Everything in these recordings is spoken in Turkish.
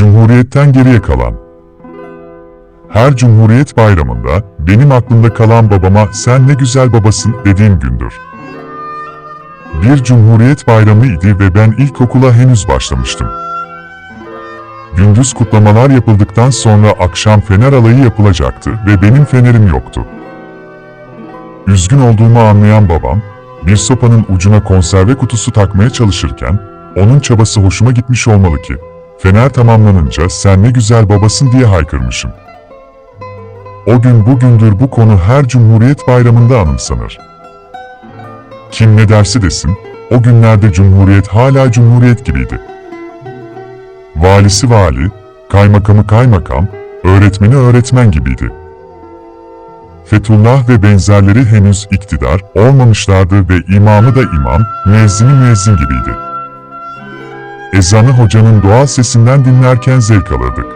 Cumhuriyetten geriye kalan. Her Cumhuriyet bayramında benim aklımda kalan babama sen ne güzel babasın dediğim gündür. Bir Cumhuriyet bayramı idi ve ben ilkokula henüz başlamıştım. Gündüz kutlamalar yapıldıktan sonra akşam fener alayı yapılacaktı ve benim fenerim yoktu. Üzgün olduğumu anlayan babam, bir sopanın ucuna konserve kutusu takmaya çalışırken, onun çabası hoşuma gitmiş olmalı ki, fener tamamlanınca sen ne güzel babasın diye haykırmışım. O gün bugündür bu konu her Cumhuriyet Bayramı'nda anımsanır. Kim ne derse desin, o günlerde Cumhuriyet hala Cumhuriyet gibiydi. Valisi vali, kaymakamı kaymakam, öğretmeni öğretmen gibiydi. Fethullah ve benzerleri henüz iktidar olmamışlardı ve imamı da imam, müezzini müezzin gibiydi. Ezanı hocanın doğal sesinden dinlerken zevk alırdık.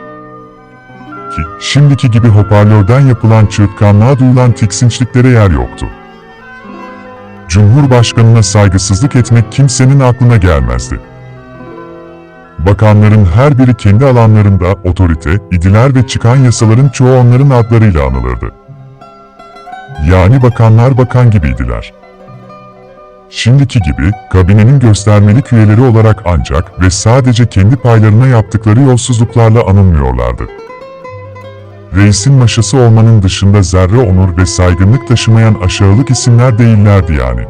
Ki şimdiki gibi hoparlörden yapılan çığırtkanlığa duyulan tiksinçliklere yer yoktu. Cumhurbaşkanına saygısızlık etmek kimsenin aklına gelmezdi. Bakanların her biri kendi alanlarında otorite, idiler ve çıkan yasaların çoğu onların adlarıyla anılırdı. Yani bakanlar bakan gibiydiler. Şimdiki gibi kabinenin göstermelik üyeleri olarak ancak ve sadece kendi paylarına yaptıkları yolsuzluklarla anılmıyorlardı. Reisin maşası olmanın dışında zerre onur ve saygınlık taşımayan aşağılık isimler değillerdi yani.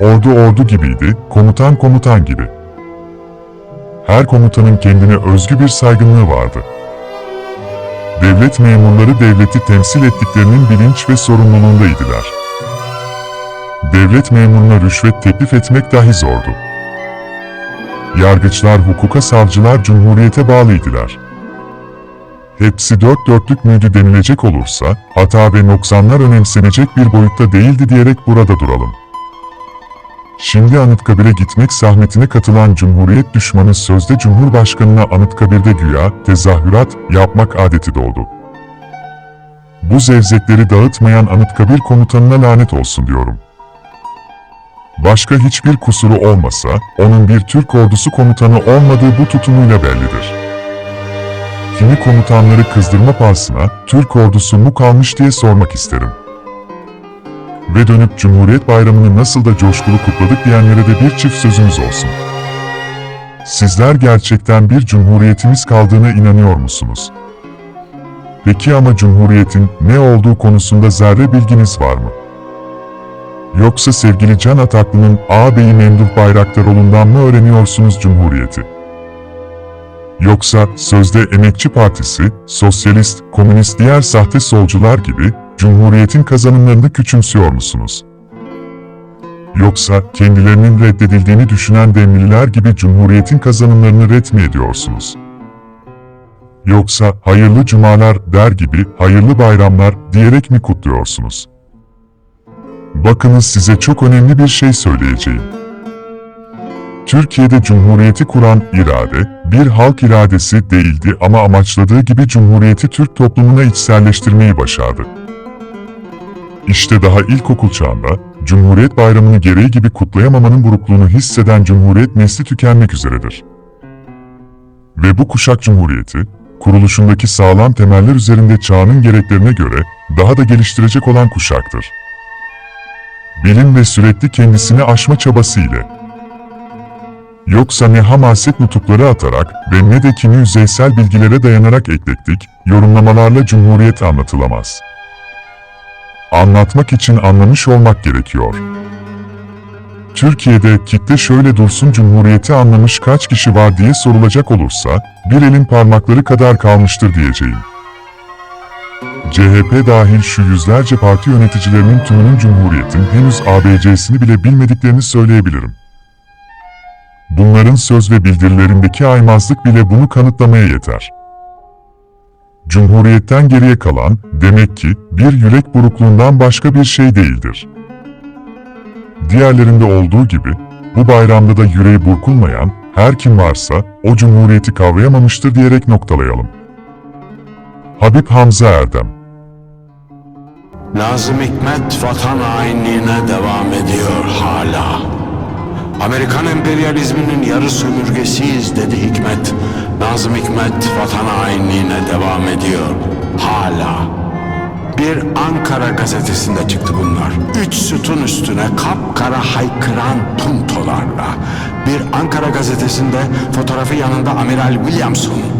Ordu ordu gibiydi, komutan komutan gibi. Her komutanın kendine özgü bir saygınlığı vardı. Devlet memurları devleti temsil ettiklerinin bilinç ve sorumluluğundaydılar. Devlet memuruna rüşvet teklif etmek dahi zordu. Yargıçlar hukuka, savcılar cumhuriyete bağlıydılar. Hepsi dört dörtlük müydü denilecek olursa, hata ve noksanlar önemsenecek bir boyutta değildi diyerek burada duralım. Şimdi Anıtkabir'e gitmek zahmetine katılan Cumhuriyet düşmanı sözde Cumhurbaşkanına Anıtkabir'de güya tezahürat yapmak adeti doğdu. Bu zevzekleri dağıtmayan Anıtkabir komutanına lanet olsun diyorum. Başka hiçbir kusuru olmasa, onun bir Türk ordusu komutanı olmadığı bu tutumuyla bellidir. Kimi komutanları kızdırma pahasına, Türk ordusu mu kalmış diye sormak isterim ve dönüp Cumhuriyet Bayramı'nı nasıl da coşkulu kutladık diyenlere de bir çift sözümüz olsun. Sizler gerçekten bir cumhuriyetimiz kaldığına inanıyor musunuz? Peki ama cumhuriyetin ne olduğu konusunda zerre bilginiz var mı? Yoksa sevgili Can Ataklı'nın ağabeyi Memduh Bayraktaroğlu'ndan mı öğreniyorsunuz cumhuriyeti? Yoksa sözde Emekçi Partisi, Sosyalist, Komünist diğer sahte solcular gibi Cumhuriyetin kazanımlarını küçümsüyor musunuz? Yoksa kendilerinin reddedildiğini düşünen demliler gibi Cumhuriyetin kazanımlarını ret mi ediyorsunuz? Yoksa hayırlı cumalar der gibi hayırlı bayramlar diyerek mi kutluyorsunuz? Bakınız size çok önemli bir şey söyleyeceğim. Türkiye'de Cumhuriyeti kuran irade, bir halk iradesi değildi ama amaçladığı gibi Cumhuriyeti Türk toplumuna içselleştirmeyi başardı. İşte daha ilkokul çağında, Cumhuriyet Bayramı'nı gereği gibi kutlayamamanın burukluğunu hisseden Cumhuriyet nesli tükenmek üzeredir. Ve bu kuşak Cumhuriyeti, kuruluşundaki sağlam temeller üzerinde çağının gereklerine göre daha da geliştirecek olan kuşaktır. Bilim ve sürekli kendisini aşma çabası ile. Yoksa ne hamaset nutukları atarak ve ne de kimi yüzeysel bilgilere dayanarak eklektik, yorumlamalarla Cumhuriyet anlatılamaz anlatmak için anlamış olmak gerekiyor. Türkiye'de kitle şöyle dursun cumhuriyeti anlamış kaç kişi var diye sorulacak olursa, bir elin parmakları kadar kalmıştır diyeceğim. CHP dahil şu yüzlerce parti yöneticilerinin tümünün cumhuriyetin henüz ABC'sini bile bilmediklerini söyleyebilirim. Bunların söz ve bildirilerindeki aymazlık bile bunu kanıtlamaya yeter. Cumhuriyetten geriye kalan, demek ki, bir yürek burukluğundan başka bir şey değildir. Diğerlerinde olduğu gibi, bu bayramda da yüreği burkulmayan, her kim varsa, o cumhuriyeti kavrayamamıştır diyerek noktalayalım. Habib Hamza Erdem Nazım Hikmet vatan hainliğine devam ediyor hala. Amerikan emperyalizminin yarı sömürgesiyiz dedi Hikmet. Nazım Hikmet vatan hainliğine devam ediyor. Hala. Bir Ankara gazetesinde çıktı bunlar. Üç sütun üstüne kapkara haykıran puntolarla. Bir Ankara gazetesinde fotoğrafı yanında Amiral Williamson.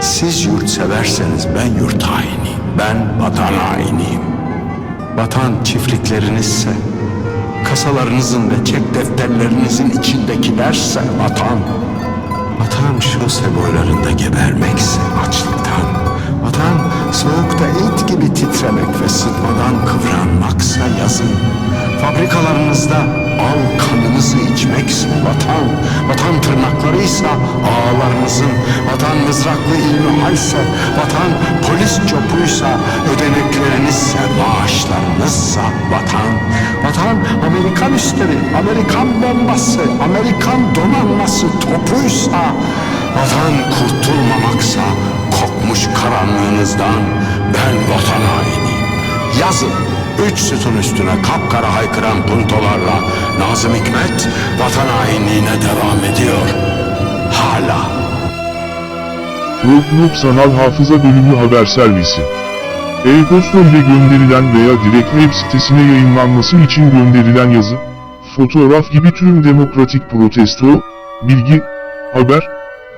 siz yurtseverseniz ben yurt hainiyim. Ben vatan hainiyim. Vatan çiftliklerinizse, kasalarınızın ve çek defterlerinizin içindekilerse vatan. Vatan şose boylarında gebermekse açlıktan. Vatan soğukta et gibi titremek ve sıtmadan kıvranmaksa yazın. Fabrikalarınızda al kanınızı içmekse vatan. Vatan tırnaklarıysa ağalarınızın. Vatan mızraklı ilmihalse. Vatan polis copuysa. Ödeneklerinizse maaşlarınızsa vatan. Vatan Amerikan üstleri, Amerikan bombası, Amerikan donanması topuysa. Vatan kurtulmamaksa kokmuş karanlığınızdan ben vatan hainiyim. Yazın üç sütun üstüne kapkara haykıran puntolarla Nazım Hikmet vatan hainliğine devam ediyor. Hala. Ruh Sanal Hafıza Bölümü Haber Servisi E-posta ile gönderilen veya direkt web sitesine yayınlanması için gönderilen yazı, fotoğraf gibi tüm demokratik protesto, bilgi, haber,